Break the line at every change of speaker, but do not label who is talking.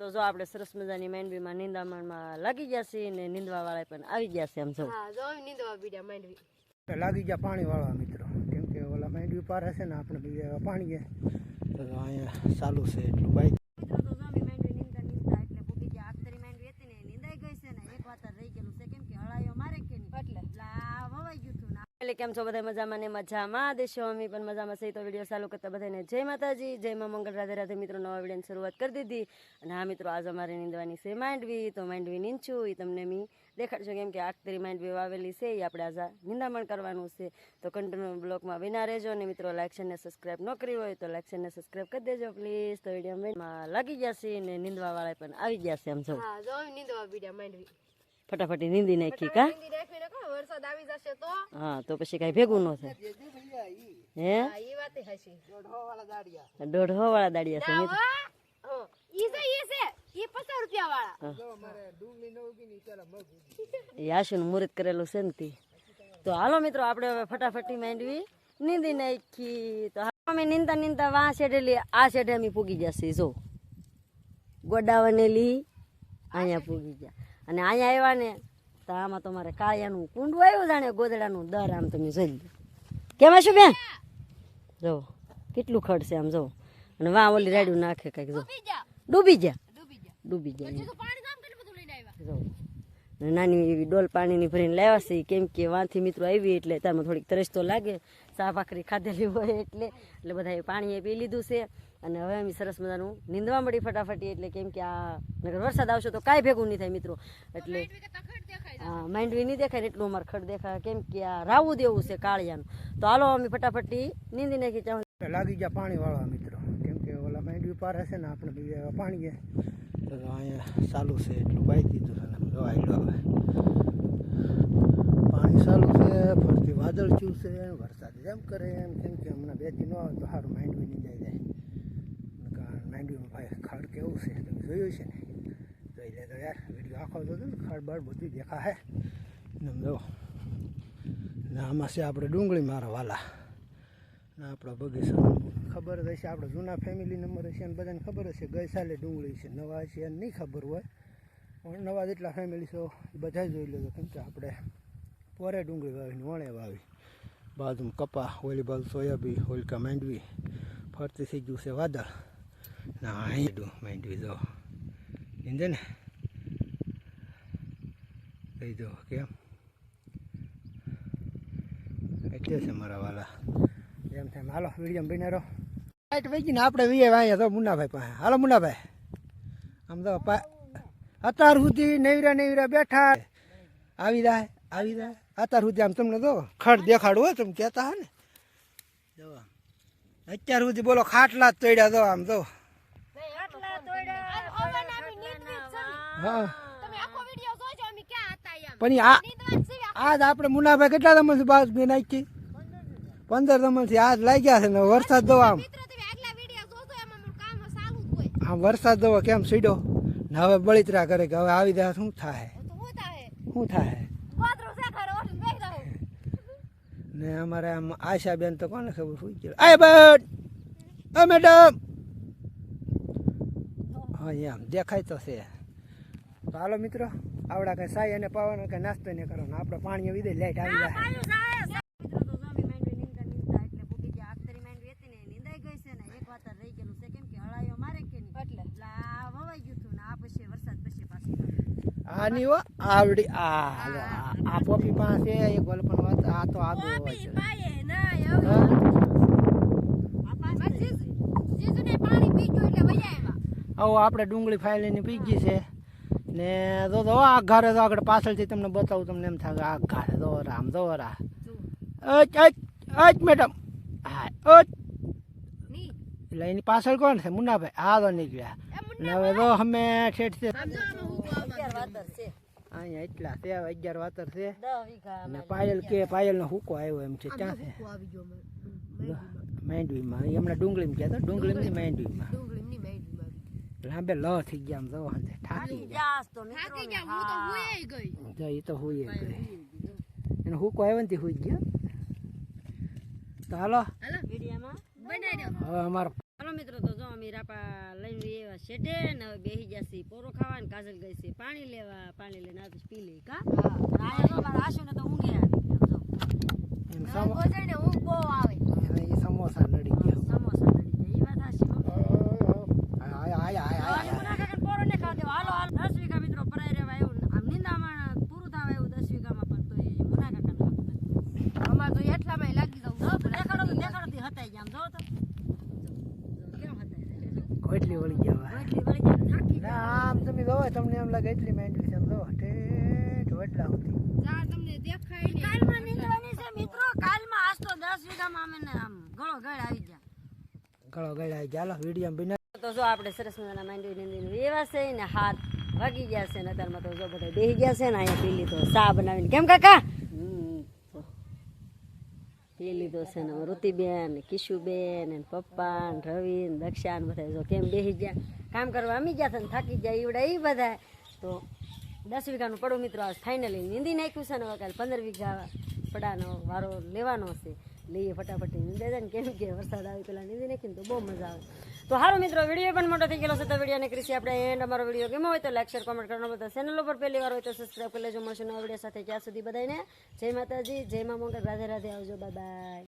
તો જો આપણે સરસ મજાની માંડવીમાં નિંદામણમાં લાગી ગયા છીએ ને નિંદવાવાળા પણ આવી ગયા છે આમ જો.
હા જો અમે બીડા માંડવી.
તો લાગી ગયા પાણી વાળવા મિત્રો. કેમ કે ઓલા માંડવી પાર હશે ને આપણે બીજા પાણી તો અહીંયા ચાલુ છે એટલું બાઈક
મિત્રો તો જો અમે માંડવી નીંદતા નીંદતા એટલે ભૂગી ગયા આખતરી માંડવી હતી ને એ નીંદાઈ ગઈ છે ને એક વાત રહી ગયેલું છે કેમ કે હળાયો મારે કે નહીં
એટલે
એટલે આ વવાઈ ગયું હતું ને એટલે કેમ છો બધા મજામાં ને મજામાં? દેશો અમે પણ મજામાં સહી તો વીડિયો ચાલુ કરતા બધાને જય માતાજી, જય માં મંગળ રાધે રાધે મિત્રો, નવા વિડીયોની શરૂઆત કરી દીધી. અને હા મિત્રો, આજ અમારે નીંદવાની છે માંડવી તો માંડવી નીંચું એ તમને મી દેખાડશું કેમ કે આખતરી માંડવી વાવેલી છે. એ આપણે આજે નિંદામણ કરવાનું છે. તો કન્ટિન્યુ બ્લોગમાં વિના રહેજો અને મિત્રો લાઈક ને સબસ્ક્રાઈબ ન કરી હોય તો લાઈક ને સબસ્ક્રાઈબ કરી દેજો પ્લીઝ તો વીડિયો લાગી ગયા છે ને નીંદવા વાળા પણ આવી ગયા છે, આમ જો
નીંદવા વીડિયો માંડવી
ફટાફટી નીંદી નાખી કા?
નીંદી નાખીને કહો વરસાદ આવી જશે તો.
હા તો પછી કઈ ભેગું ન થાય. હે? દોઢો વાળા દાડિયા. છે મિત્રો
હા ઈ છે ઈ છે. ઈ 50 રૂપિયા વાળા
એ આશુનું મુહૂર્ત કરેલું છે ને તી. તો હાલો મિત્રો આપણે હવે ફટાફટી માંડવી. નીંદી નાખી. તો હાલો અમે નીંદતા નીંદતા વાં શેઢેલી આ શેઢે અમે પૂગી જશે જો. ગોડાવનેલી અહીંયા પૂગી ગયા. અને અહીંયા આવ્યા ને તો આમાં તમારે કાળિયાનું કુંડું આવ્યું જાણે ગોદડાનું દર આમ તમે જોઈ લો. કેમ શું બેન? જો કેટલું ખડ છે આમ જો. અને વાં ઓલી રેડ્યું નાખે કંઈક જો.
ડૂબી જા.
ડૂબી
ડૂબી જા.
નાની એવી ડોલ પાણીની ભરીને લાવ્યા છે કેમ કે વાંથી મિત્રો આવી એટલે તમે થોડીક તરસ તો લાગે. ચા ભાખરી ખાધેલી હોય એટલે એટલે બધા પાણી પી લીધું છે. અને હવે અમે સરસ મજાનું નીંદવા મળી ફટાફટી એટલે કેમ કે આ નગર વરસાદ આવશે તો કાંઈ ભેગું નહીં થાય મિત્રો. એટલે હા માંડવી નહીં દેખાય ને એટલું અમારે ખડ દેખાય. કેમ કે આ રાવું દેવું છે કાળિયાનું. તો હાલો અમે ફટાફટી નીંદી નાખી ચાહું
લાગી ગયા પાણી વાળવા મિત્રો. કેમ કે ઓલા માંડવી પાર હશે ને આપણે બીજા પાણી તો અહીંયા ચાલુ છે એટલું બાઈક દીધું છે હવે. પાણી ચાલુ છે ફરતી વાદળ ચૂસે છે વરસાદ જેમ કરે એમ. કેમ કે હમણાં બે દી આવે તો સારું માંડવી નહીં જાય જાય કારણ માંડવીમાં ભાઈ ખાડ કેવું છે તમે જોયું છે. ને જોઈ લે તો યાર વીડિયો આખો જોતો બાડ બધું આમ જો ને આમાં છે આપણે ડુંગળી મારા વાલા. ને આપણા બગીચા ખબર જ હશે, આપણે જૂના ફેમિલી નંબર હશે ને બધાને ખબર હશે, ગઈ સાલે ડુંગળી છે, નવા છે એને નહીં ખબર હોય. પણ નવા જેટલા ફેમિલી છો, એ બધા જોઈ લેજો, કેમ કે આપણે પોરે ડુંગળી વાવીને વણે વાવી. બાજુમાં કપા, ઓલી બાજુ સોયાબી હોલકા માંડવી. ફરતી થઈ ગયું છે વાદળ. ના અહીં માંડવી, જો. નીંદે ને કહી દો કેમ એટલે છે મારા વાલા એમ થાય હાલો વીડિયો બને રહો લાઈટ વહી ગઈ ને આપણે વીએ અહીંયા તો મુન્નાભાઈ પાસે હાલો મુન્નાભાઈ આમ તો અત્યાર સુધી નેવરા નેવરા બેઠા આવી જાય આવી જાય અત્યાર સુધી આમ તમને તો ખડ દેખાડવું હોય તમે કહેતા હા ને. અત્યાર સુધી બોલો ખાટલા જ તોડ્યા તો આમ તો હા. પણ આ આજ આપણે મુનાભાઈ કેટલા દમણથી બાદ બે નાખી? પંદર દમણથી આજ લાગ્યા છે ને વરસાદ દો આમ. આમ વરસાદ દો કેમ સીડો? ને હવે બળિતરા કરે કે હવે આવી જાય શું થાય? શું થાય?
છે બેસી
ને અમારે આમ આશા બેન તો કોને ખબર શું ગયો? આય અ મેડમ! હા એમ. દેખાય તો છે. તો હાલો મિત્રો આવડા કઈ સાઈ અને પાવાનો કઈ નાસ્તો નહીં કરવાનો આપણે પાણી આવી દે લાઈટ આવી જાય.
મિત્રો તો જો અમે માંડવી નીંદતા નીંદતા એટલે ભૂગી ગયા. આખતરી હતી ને એ ગઈ છે ને એક વાત રહી ગયેલું છે. કેમ કે હળાયો મારે કે નહીં?
એટલે.
એટલે આ ગયું હતું ને આ પછી વરસાદ પછી પાછી
આની હો આવડી આ આ પોપી પાસે એક ગોલપન વાત આ તો આગળ હોય
પાયે ના
આ પાછી
પાણી પી ગયું એટલે વયા આવ્યા.
આવો આપણે ડુંગળી ફાઈલીને પી ગઈ છે. ને તો તો આ ઘરે તો આગળ પાછળથી તમને બતાવું તમને એમ થાય કે આ ઘરે તો રામ તો રા. અચ મેડમ. હા
અચની.
એટલે એની પાછળ કોણ છે? મુન્નાભાઈ. આ તો નીકળ્યા. ને હવે તો અમે ઠેઠ છે.
આમ જો આમાં હું
અગિયાર વાતર છે.
અહીંયા એટલા છે અગિયાર વાતર છે. ને પાયલ કે પાયલનો હુકો આવ્યો એમ છે ક્યાં છે?
આવી એમના
માંડવીમાં. એમણે ડુંગળીમાં કહેતો ડુંગળીમાં માંડવીમાં? લાંબે લ થઈ ગયા આમ જવા ઠાકી ગયા
તો
થાકી ગયા હું તો હુંય ગઈ
જો એ તો હુઈ ગઈ એને હુકો આવ્યો ને તે હુઈ ગયો તો હાલો
હાલો
વિડીયામાં
બનાવી દો
હવે અમારો
હાલો મિત્રો તો જો અમે રાપા લઈને એવા શેઠે ને હવે બેસી જશે કાજલ ગઈ છે પાણી લેવા પાણી લઈને આ તો પી લઈ કા મારા આશુને તો ઊંઘે આવી ગયા જો
સમોસા નડી ગયા
સમોસા નડી ગયા એ વાત હાચી હો.
આયા આયા આયા
આજે મુના કાકાને પોરો ને ખાવા દેવો. હાલો હાલો દસ વીઘા મિત્રો પરાઈ રહેવા એવું આમ નિંદામણ પૂરું થવા એવું દસ વીઘામાં પણ તો એ મુના કાકાને ખબર નથી.
અમાર તો એટલામાં લાગી જાવ
જો દેખાડો તો દેખાડો થી હતાઈ ગયા આમ જો તો જો, જો, કેમ હતાઈ જાય જો.
વળી ગયા
વળગી વળી ગયા થાકી
ના આમ તમે જોવો તમને એમ લાગે એટલી માંડવી છે એમ જો ઠેઠ વડલા સુધી.
દેખાય ને
કાલમાં નીંદવાની છે મિત્રો કાલમાં આજ તો દસ વીઘામાં ને આમ ગળો ગળ આવી ગયા.
ગળો ગળાઈ ચાલો વીડિયો બિના
તો જો આપણે સરસ મજાના માંડવી નીંદીને વેવા છે ને હાથ વાગી ગયા છે ને અત્યારમાં તો જો બધા બેસી ગયા છે ને અહીંયા પીલી તો ચા બનાવીને. કેમ કાકા? પી લીધો છે ને ઋતિબેન કિશુબેન ને પપ્પા ને રવિ દક્ષા ને બધા જો કેમ બેસી ગયા? કામ કરવા અમી ગયા છે ને થાકી ગયા ઈવડા એ બધા. તો દસ વીઘાનું પડું મિત્રો, આજ ફાઇનલી નીંદી નાખ્યું છે ને હવે કાલે પંદર વીઘા પડાનો વારો લેવાનો છે. લઈએ ફટાફટ, નીંદે જાય ને કેમ કે વરસાદ આવે પેલા નીંદી નાખીને તો બહુ મજા આવે. તો સારું મિત્રો વીડિયો પણ મોટો થઈ ગયેલો છે તો વિડીયોને કૃષિ આપણે. એન્ડ અમારો વીડિયો ગમ્યો હોય તો લાઈક શેર કોમેન્ટ કરવાનો બધા ચેનલ ઉપર પહેલી વાર હોય તો સબસ્ક્રાઈબ કરી લેજો. મળશે નવા વીડિયો સાથે. ત્યાં સુધી બધાને જય માતાજી, જય મા મંગળ. રાધે રાધે આવજો. બાય